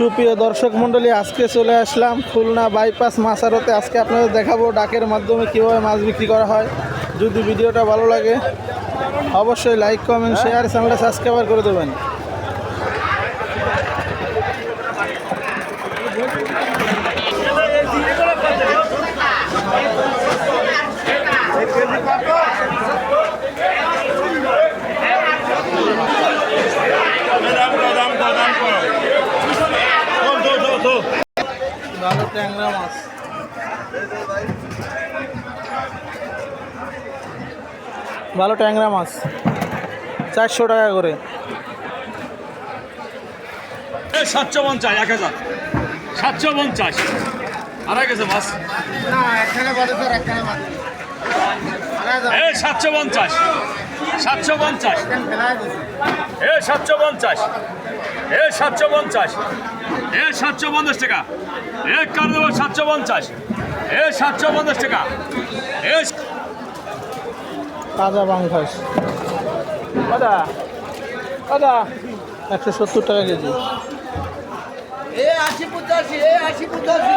সুপ্রিয় দর্শক মণ্ডলী, আজকে চলে আসলাম খুলনা বাইপাস মাসারতে আজকে আপনাদের দেখাবো ডাকের মাধ্যমে কীভাবে মাছ বিক্রি করা হয়। যদি ভিডিওটা ভালো লাগে, অবশ্যই লাইক কমেন্ট শেয়ার চ্যানেলটা সাবস্ক্রাইব করে দেবেন দাম করো দাম করো দাম করো তো তো তো ভালো ট্যাংরা মাছ। ভালো ট্যাংরা মাছ। চারশো টাকা করে। সাতশো পঞ্চাশ এক হাজার। সাতশো পঞ্চাশ। আড়াই গেছে মাছ। এ সাতশো পঞ্চাশ। সাতশো পঞ্চাশ। এ সাতশো পঞ্চাশ। এ সাতশো পঞ্চাশ। এ সাতশো পঞ্চাশ টাকা। এ কার দেবো সাতশো পঞ্চাশ। এ সাতশো পঞ্চাশ টাকা। এ তাজা বাংফাস দাদা দাদা একশো সত্তর টাকা কেজি। এ আশি পঁচাশি এ আশি পঁচাশি।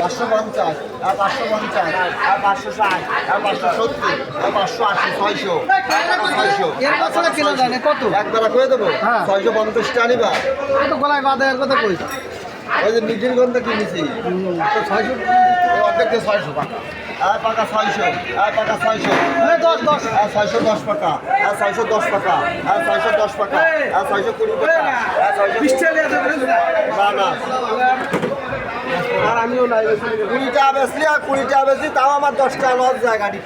পাঁচশো পঞ্চাশ আর পাঁচশো পঞ্চাশ আর পাঁচশো ষাট আর পাঁচশো সত্তর আর পাঁচশো আশি ছয়শো। ছয়শো এর বছরে কিলো জানে কত একবার করে দেবো। হ্যাঁ। ছয়শো পঞ্চাশটা আনিবা কত গলায় বাঁধে আর কত কই ওই যে নিজের গন্ধ কিনেছি। তো ছয়শো অর্ধেকটা ছয়শো পাকা। আর পাকা ছয়শো আর পাকা ছয়শো। দশ দশ। আর ছয়শো দশ টাকা আর ছয়শো দশ টাকা আর ছয়শো দশ টাকা আর ছয়শো কুড়ি পাকা আর ছয়শো না না। আমিও নাই কুড়িটা বেচলি আর কুড়িটা বেচলি তাও আমার দশটা লস যায় গাড়ি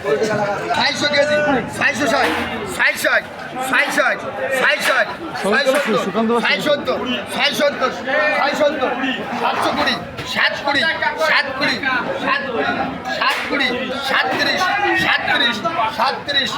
সাইশো কেজি। সাইশো ছয় সাইশ ছয় সাইশ ছয় সাইশ ছয় সাইশ সত্তর সাইশ সত্তর সাইশ সত্তর সাতশো কুড়ি সাত কুড়ি সাত কুড়ি সাত সাত কুড়ি সাতত্রিশ সাতত্রিশ সাতত্রিশ।